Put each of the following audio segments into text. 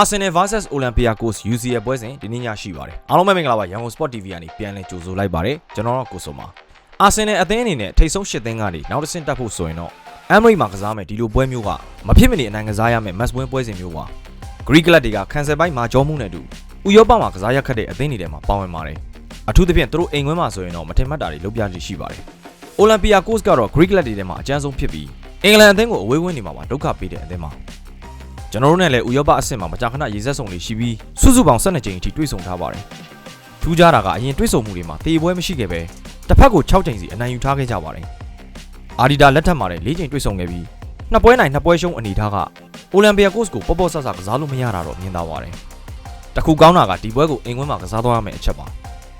Arsenal vs Olympiacos UCL ပွဲစဉ်ဒီနေ့ညရှိပါတယ်အားလုံးပဲမင်္ဂလာပါရန်ကုန် Sport TV ကနေပြန်လည်ကြိုဆိုလိုက်ပါတယ်ကျွန်တော်တို့ကိုဆိုမှာ Arsenal အသင်းအနေနဲ့ထိပ်ဆုံး၈သင်းကနေနောက်တစ်ဆင့်တက်ဖို့ဆိုရင်တော့ Emirates မှာကစားမယ်ဒီလိုပွဲမျိုးကမဖြစ်မနေအနိုင်ကစားရမယ် match win ပွဲစဉ်မျိုးပါ Greek club တွေကကန်ဆယ်ပိုင်းမှာကြောမှုနဲ့အတူဥရောပမှာကစားရခက်တဲ့အသင်းတွေထဲမှာပါဝင်ပါတယ်အထူးသဖြင့်သူတို့အိမ်ခွင်းမှာဆိုရင်တော့မထင်မှတ်တာတွေလုပ်ပြကြည့်ရှိပါတယ် Olympiacos ကတော့ Greek club တွေထဲမှာအကျန်းဆုံးဖြစ်ပြီးအင်္ဂလန်အသင်းကိုအဝေးဝင်းနေမှာပါဒုက္ခပေးတဲ့အသင်းပါ ကျွန်တော်တို့နဲ့လည်းဥရောပအဆင့်မှာမကြာခဏရေစက်စုံတွေရှိပြီးစုစုပေါင်း12ကြိမ်အထိတွေ့ဆုံထားပါတယ်။ထူးခြားတာကအရင်တွေ့ဆုံမှုတွေမှာတေပွဲမရှိခဲ့ပဲတစ်ဖက်ကို6ကြိမ်စီအနိုင်ယူထားခဲ့ကြပါတယ်။အာဒီတာလက်ထက်မှာလည်း4ကြိမ်တွေ့ဆုံခဲ့ပြီးနှစ်ပွဲနိုင်နှစ်ပွဲရှုံးအနေထားကအိုလံပီယာကိုစ်ကိုပေါ့ပေါ့ဆဆကစားလို့မရတာတော့မြင်သာပါတယ်။တခုကောင်းတာကဒီပွဲကိုအိမ်ခွင်းမှာကစားသွားရမယ့်အချက်ပါ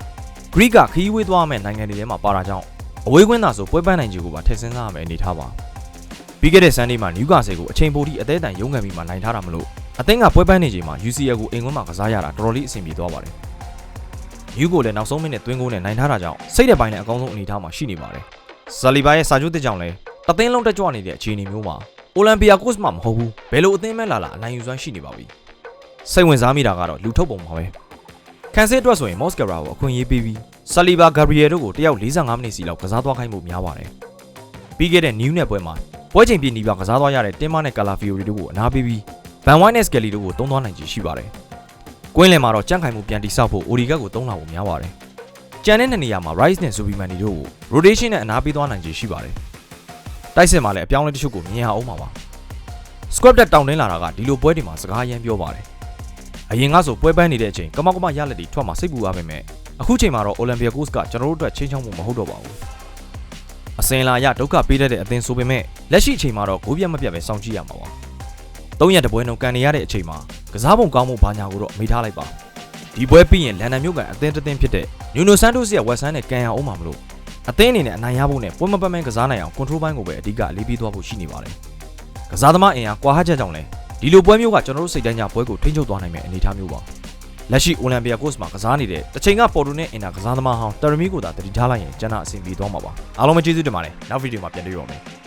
။ဂရိကခီးဝေးသွားရမယ့်နိုင်ငံတွေထဲမှာပါတာကြောင့်အဝေးကွင်းသာဆိုပွဲပန်းနိုင်ခြေကိုပါထည့်ဆင်းစားရမယ့်အနေထားပါ။ ပြီးခဲ့တဲ့ဆန်ဒေးမှာနယူကာဆယ်ကိုအချိန်ပိုတိအသေးတန်ရုံးကန်ပြီးမှနိုင်ထားတာမလို့အသင်းကပွဲပန်းနေချိန်မှာ UCL ကိုအိမ်ခွင်းမှာကစားရတာတော်တော်လေးအဆင်ပြေသွားပါတယ်။ယူကိုလည်းနောက်ဆုံးမိနစ်သွင်းကိုနဲ့နိုင်ထားတာကြောင့်စိတ်တဲ့ပိုင်းနဲ့အကောင်းဆုံးအနေအထားမှာရှိနေပါတယ်။ဇာလီဘာရဲ့စာချုပ်တစ်ကြောင်လဲအသင်းလုံးတက်ကြွနေတဲ့အခြေအနေမျိုးမှာအိုလံပီယာကိုစ်မှမဟုတ်ဘူးဘယ်လိုအသင်းမဲလာလာအနိုင်ယူစွမ်းရှိနေပါပြီ။စိတ်ဝင်စားမိတာကတော့လူထုတ်ပုံပါပဲ။ကန်စစ်အတွက်ဆိုရင်မော့စကာရာကိုအခွင့်အရေးပေးပြီးဆာလီဘာဂါဘရီယယ်တို့ကိုတယောက်45မိနစ်စီလောက်ကစားသွားခိုင်းမှုများပါတယ်။ပြီးခဲ့တဲ့နယူးနယ်ပွဲမှာ ပွဲချိန်ပြည့်နီးပါးကစားသွားရတဲ့တင်မာနဲ့ကာလာဖီယိုရီတို့ကိုအနာပေးပြီးဗန်ဝိုင်းနဲ့စကယ်လီတို့ကိုတုံးသွားနိုင်ခြေရှိပါတယ်။ကွင်းလင်မှာတော့ကြန့်ခိုင်မှုပြန်တိဆောက်ဖို့အိုဒီဂတ်ကိုတုံးလာဖို့များပါတယ်။ကြံတဲ့နေရာမှာ Rice နဲ့ Superman တို့ကို rotation နဲ့အနာပေးသွားနိုင်ခြေရှိပါတယ်။တိုက်စစ်မှာလည်းအပြောင်းအလဲတစ်ချို့ကိုမြင်ရအောင်ပါပါ။ script တက်တောင်းတင်းလာတာကဒီလိုပွဲတွေမှာစကားရမ်းပြောပါတယ်။အရင်ကဆိုပွဲပန်းနေတဲ့အချိန်ကမောက်ကမရလက်တွေထွက်မှာစိတ်ပူရပါမယ်။အခုချိန်မှာတော့ Olympiacos ကကျွန်တော်တို့အတွက်ချင်းချောင်းမှုမဟုတ်တော့ပါဘူး။အ စင်လာရဒုက္ခပေးတတ်တဲ့အသင်းဆိုပေမဲ့လက်ရှိအချိန်မှာတော့ဂိုးပြတ်မပြတ်ပဲစောင့်ကြည့်ရမှာပါ။သုံးရက်တပွဲလုံးကန်နေရတဲ့အချိန်မှာကစားပုံကောင်းမှုဘာညာကိုတော့မေးထားလိုက်ပါ။ဒီပွဲပြီးရင်လန်ဒန်မြို့ကန်အသင်းတစ်သင်းဖြစ်တဲ့ညူနိုဆန်တိုစ်ရဲ့ဝက်ဆန်နဲ့ကန်ရအောင်မှာမလို့အသင်းအနေနဲ့အနိုင်ရဖို့နဲ့ပွဲမပတ်မဲကစားနိုင်အောင်ကွန်ထရိုးပိုင်းကိုပဲအဓိကအလေးပေးသွားဖို့ရှိနေပါတယ်။ကစားသမားအင်အားကွာဟချက်ကြောင့်လဲဒီလိုပွဲမျိုးကကျွန်တော်တို့စိတ်တိုင်းကြပွဲကိုထိန်းချုပ်သွားနိုင်မယ့်အနေအထားမျိုးပါ။ လက်ရှိအိုလံပီယာကိုစ်မှာကစားနေတဲ့တစ်ချိန်ကပေါ်တိုနဲ့အင်တာကစားသမားဟောင်းတရမီကိုသာတတိထားလိုက်ရင်ကျန်တာအဆင်ပြေသွားမှာပါအားလုံးပဲကျေးဇူးတင်ပါတယ်နောက်ဗီဒီယိုမှာပြန်တွေ့ရအောင်မယ်